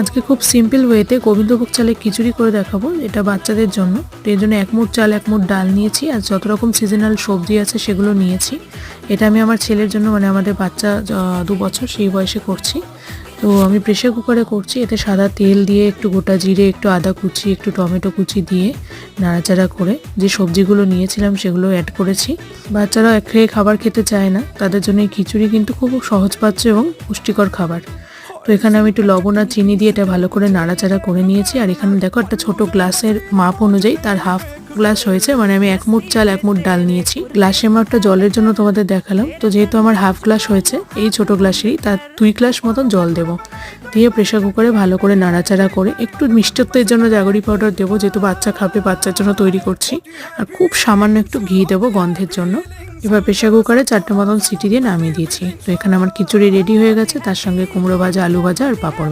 আজকে খুব সিম্পল ওয়েতে গোবিন্দভোগ চালে খিচুড়ি করে দেখাবো, এটা বাচ্চাদের জন্য। তো এর জন্য এক মুঠ চাল, এক মুঠ ডাল নিয়েছি, আর যত রকম সিজনাল সবজি আছে সেগুলো নিয়েছি। এটা আমি আমার ছেলের জন্য মানে আমাদের বাচ্চা দু বছর, সেই বয়সে করছি। তো আমি প্রেশার কুকারে করছি, এতে সাদা তেল দিয়ে একটু গোটা জিরে, একটু আদা কুচি, একটু টমেটো কুচি দিয়ে নাড়াচাড়া করে যে সবজিগুলো নিয়েছিলাম সেগুলো অ্যাড করেছি। বাচ্চারা এক খেয়ে খাবার খেতে চায় না, তাদের জন্য এই খিচুড়ি কিন্তু খুব সহজপাচ্য এবং পুষ্টিকর খাবার। তো এখানে আমি একটু লবণ আর চিনি দিয়ে এটা ভালো করে নাড়াচাড়া করে নিয়েছি। আর এখানে দেখো একটা ছোট গ্লাসের মাপ অনুযায়ী তার হাফ গ্লাস হয়েছে। মানে আমি এক মুঠ চাল, এক মুঠ ডাল নিয়েছি। গ্লাসের মাপটা জলের জন্য তোমাদের দেখালাম। তো যেহেতু আমার হাফ গ্লাস হয়েছে, এই ছোট গ্লাসেরই তার দুই গ্লাস মতন জল দেবো। দিয়ে প্রেশার কুকারে ভালো করে নাড়াচাড়া করে একটু মিষ্টত্বের জন্য জাগরি পাউডার দেবো, যেহেতু বাচ্চা খাবে, বাচ্চার জন্য তৈরি করছি। আর খুব সামান্য একটু ঘি দেবো গন্ধের জন্য। এবার প্রেশার কুকারে চারটে মতন সিটি দিয়ে নামিয়ে দিয়েছি। তো এখানে আমার খিচুড়ি রেডি হয়ে গেছে, তার সঙ্গে কুমড়ো ভাজা, আলু ভাজা আর পাঁপড় ভাজা।